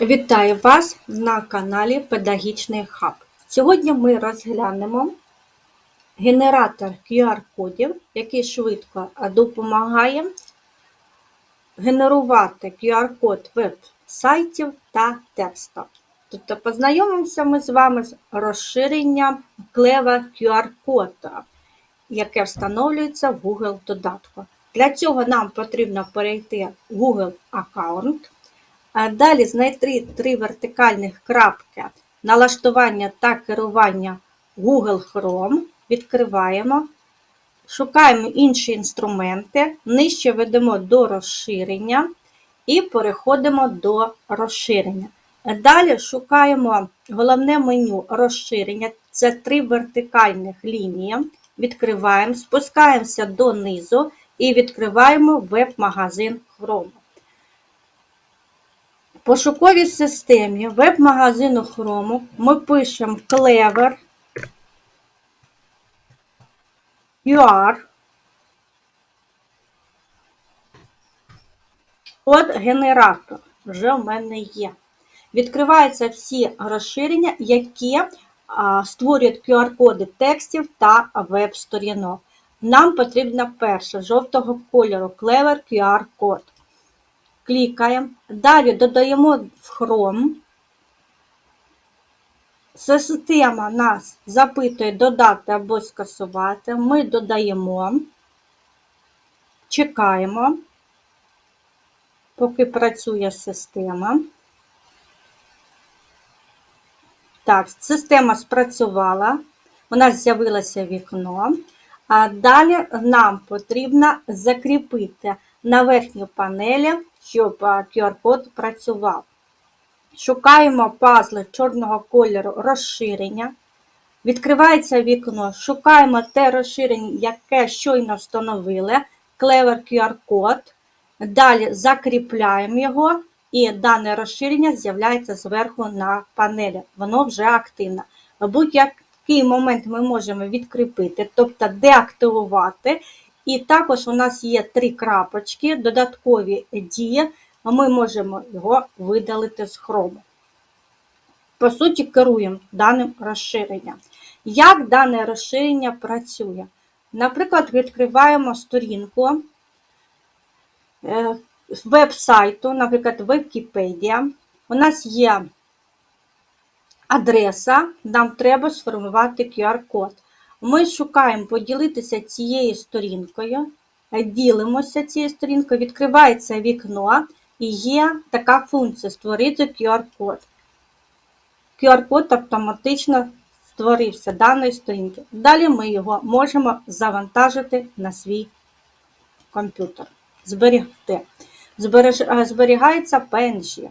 Вітаю вас на каналі Педагогічний хаб. Сьогодні ми розглянемо генератор QR-кодів, який швидко допомагає генерувати QR-код веб-сайтів та тексту. Тобто познайомимося ми з вами з розширенням клева QR-кода, яке встановлюється в Google додатку. Для цього нам потрібно перейти в Google аккаунт. Далі знайти три вертикальних крапки налаштування та керування Google Chrome. Відкриваємо, шукаємо інші інструменти, нижче ведемо до розширення і переходимо до розширення. Далі шукаємо головне меню розширення. Це три вертикальних лінії. Відкриваємо, спускаємося донизу і відкриваємо веб-магазин Chrome. Пошуковій системі веб-магазину Chrome ми пишемо Clever QR Код генератор вже в мене є. Відкриваються всі розширення, які створюють QR-коди текстів та веб-сторінок. Нам потрібно перше жовтого кольору Clever QR код клікаємо. Далі додаємо в Chrome. Система нас запитує додати або скасувати. Ми додаємо, чекаємо, поки працює система. Так, система спрацювала, у нас з'явилося вікно. А далі нам потрібно закріпити на верхній панелі щоб QR-код працював. Шукаємо пазли чорного кольору розширення. Відкривається вікно, шукаємо те розширення, яке щойно встановили, Clever QR-код. Далі закріпляємо його, і дане розширення з'являється зверху на панелі. Воно вже активне. Будь-який момент ми можемо відкріпити, тобто деактивувати і також у нас є три крапочки, додаткові дії, ми можемо його видалити з хрому. По суті, керуємо даним розширенням. Як дане розширення працює? Наприклад, відкриваємо сторінку е, веб-сайту, наприклад, Wikipedia. У нас є адреса, нам треба сформувати QR-код. Ми шукаємо поділитися цією сторінкою, ділимося цією сторінкою, відкривається вікно і є така функція створити QR-код. QR-код автоматично створився даної сторінки. Далі ми його можемо завантажити на свій комп'ютер. Зберігти. Зберігається PNG.